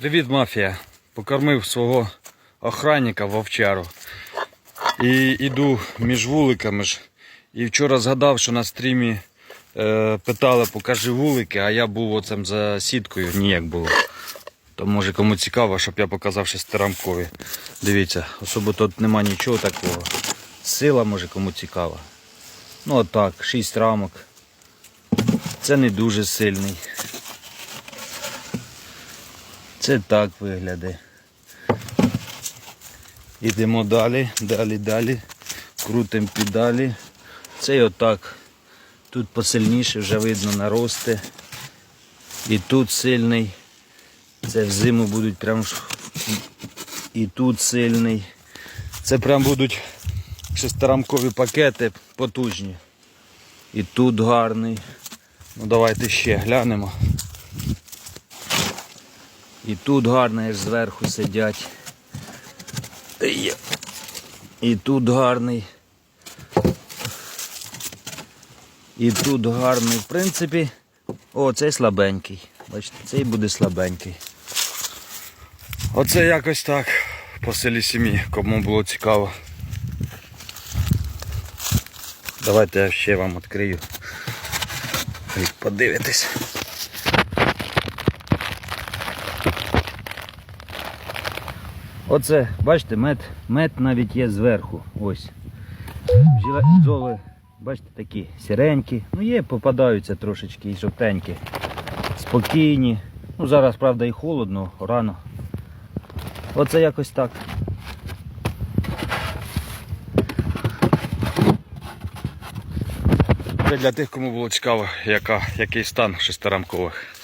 Привіт, мафія. Покормив свого охранника вовчару. І йду між вуликами ж. І вчора згадав, що на стрімі е, питали, покажи вулики, а я був оцем за сіткою, ніяк було. То може кому цікаво, щоб я показав шестирамкові. Дивіться, особо тут нема нічого такого. Сила може кому цікава. Ну отак, 6 рамок. Це не дуже сильний. Це так виглядає. Ідемо далі, далі, далі. Крутимо педалі. Це отак. Тут посильніше вже видно нарости. І тут сильний. Це взиму будуть прям і тут сильний. Це прям будуть шестирамкові пакети потужні. І тут гарний. Ну давайте ще глянемо. І тут гарний аж зверху сидять. І тут гарний. І тут гарний. В принципі, о, цей слабенький. Бачите, цей буде слабенький. Оце якось так по селі сім'ї, кому було цікаво. Давайте я ще вам відкрию. І Оце, бачите, мед, мед навіть є зверху. Ось. Бджоли, бачите, такі сіренькі. Ну є, попадаються трошечки і жовтенькі. Спокійні. Ну зараз, правда, і холодно, рано. Оце якось так. Це для тих, кому було цікаво, яка, який стан шестирамкових.